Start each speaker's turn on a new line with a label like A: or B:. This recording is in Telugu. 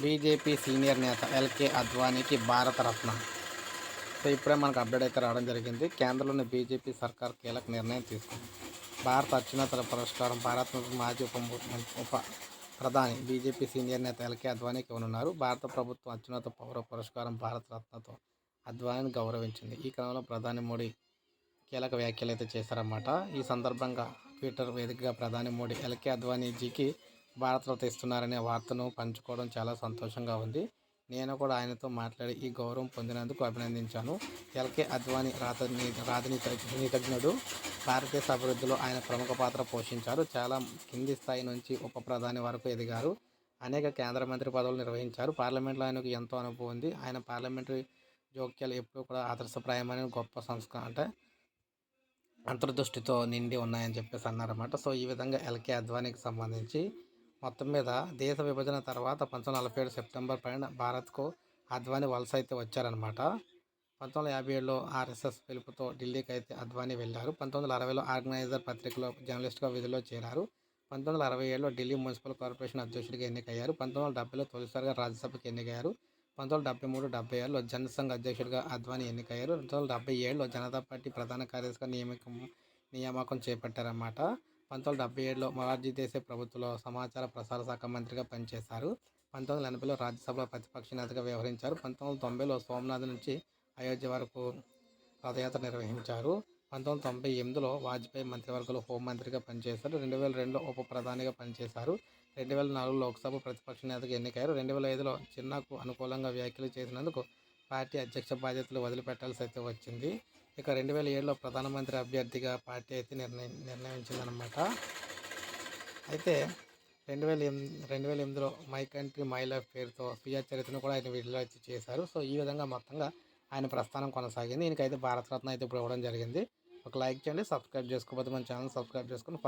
A: బీజేపీ సీనియర్ నేత ఎల్కే అద్వానీకి భారతరత్న. సో ఇప్పుడే మనకు అప్డేట్ అయితే రావడం జరిగింది. కేంద్రంలోని బీజేపీ సర్కార్ కీలక నిర్ణయం తీసుకుంది. భారత అత్యున్నత పురస్కారం భారత మాజీ ఉప ఉప ప్రధాని బీజేపీ సీనియర్ నేత ఎల్కే అద్వానీకి ఇవ్వనున్నారు. భారత ప్రభుత్వం అత్యున్నత పౌర పురస్కారం భారతరత్నతో అద్వానీని గౌరవించింది. ఈ క్రమంలో ప్రధాని మోడీ కీలక వ్యాఖ్యలు అయితే చేశారన్నమాట. ఈ సందర్భంగా ట్విట్టర్ వేదికగా ప్రధాని మోడీ ఎల్కే అద్వానీజీకి భారతరత్న ఇస్తున్నారనే వార్తను పంచుకోవడం చాలా సంతోషంగా ఉంది. నేను కూడా ఆయనతో మాట్లాడి ఈ గౌరవం పొందినందుకు అభినందించాను. ఎల్కే అద్వానీ రాతని రాజనీతిజ్ఞుడు భారతదేశ అభివృద్ధిలో ఆయన ప్రముఖ పాత్ర పోషించారు. చాలా కింది స్థాయి నుంచి ఉప ప్రధాని వరకు ఎదిగారు. అనేక కేంద్ర మంత్రి పదవులు నిర్వహించారు. పార్లమెంట్లో ఆయనకు ఎంతో అనుభవం ఉంది. ఆయన పార్లమెంటరీ జోక్యాలు ఎప్పుడూ కూడా ఆదర్శప్రాయమైన గొప్ప సంస్కరణ అంటే అంతర్దృష్టితో నిండి ఉన్నాయని చెప్పేసి అన్నారన్నమాట. సో ఈ విధంగా ఎల్కే అద్వానీకి సంబంధించి మొత్తం మీద దేశ విభజన తర్వాత పంతొమ్మిది నలభై ఏడు సెప్టెంబర్ పైన భారత్కు అద్వానీ వలస అయితే వచ్చారనమాట పంతొమ్మిది వందల యాభై ఏడులో ఆర్ఎస్ఎస్ పిలుపుతో ఢిల్లీకి అయితే అద్వానీ వెళ్ళారు. పంతొమ్మిది వందల అరవైలో ఆర్గనైజర్ పత్రికలో జర్నలిస్ట్గా విధిలో చేరారు. పంతొమ్మిది వందల అరవై ఏడులో ఢిల్లీ మున్సిపల్ కార్పొరేషన్ అధ్యక్షుడిగా ఎన్నికయ్యారు. పంతొమ్మిది వందల డెబ్బైలో తొలిసారిగా రాజ్యసభకు ఎన్నికయ్యారు. పంతొమ్మిది వందల డెబ్బై మూడు డెబ్బై ఏడులో జనసంఘ్ అధ్యక్షుడిగా అద్వానీ ఎన్నికయ్యారు. రెండు వందల డెబ్బై ఏడులో జనతా పార్టీ ప్రధాన కార్యదర్శిగా నియమకం నియామకం చేపట్టారన్నమాట. పంతొమ్మిది డెబ్బై ఏడులో మొరార్జీ దేశాయ్ ప్రభుత్వంలో సమాచార ప్రసార శాఖ మంత్రిగా పనిచేశారు. పంతొమ్మిది వందల ఎనభైలో రాజ్యసభలో ప్రతిపక్ష నేతగా వ్యవహరించారు. పంతొమ్మిది వందల తొంభైలో సోమనాథ్ నుంచి అయోధ్య వరకు రథయాత్ర నిర్వహించారు. పంతొమ్మిది వందల తొంభై ఎనిమిదిలో వాజ్పేయి మంత్రివర్గంలో హోంమంత్రిగా పనిచేశారు. రెండు వేల రెండులో ఉప ప్రధానిగా పనిచేశారు. రెండు వేల నాలుగు లోక్సభ ప్రతిపక్ష నేతగా ఎన్నికయ్యారు. రెండు వేల ఐదులో చిన్నాకు అనుకూలంగా వ్యాఖ్యలు చేసినందుకు పార్టీ అధ్యక్ష బాధ్యతలు వదిలిపెట్టాల్సి అయితే వచ్చింది. ఇక రెండు వేల ఏడులో ప్రధానమంత్రి అభ్యర్థిగా పార్టీ అయితే నిర్ణయం నిర్ణయించిందనమాట అయితే రెండు వేల ఎనిమిది రెండు వేల ఎనిమిదిలో మై కంట్రీ మై లైఫ్ పేరుతో స్వీయ చరిత్రను కూడా ఆయన విడుదల చేశారు. సో ఈ విధంగా మొత్తంగా ఆయన ప్రస్థానం కొనసాగింది. ఈయనకైతే భారతరత్న అయితే ఇప్పుడు ఇవ్వడం జరిగింది. ఒక లైక్ చేయండి సబ్స్క్రైబ్ చేసుకోకపోతే మన ఛానల్ సబ్స్క్రైబ్ చేసుకుని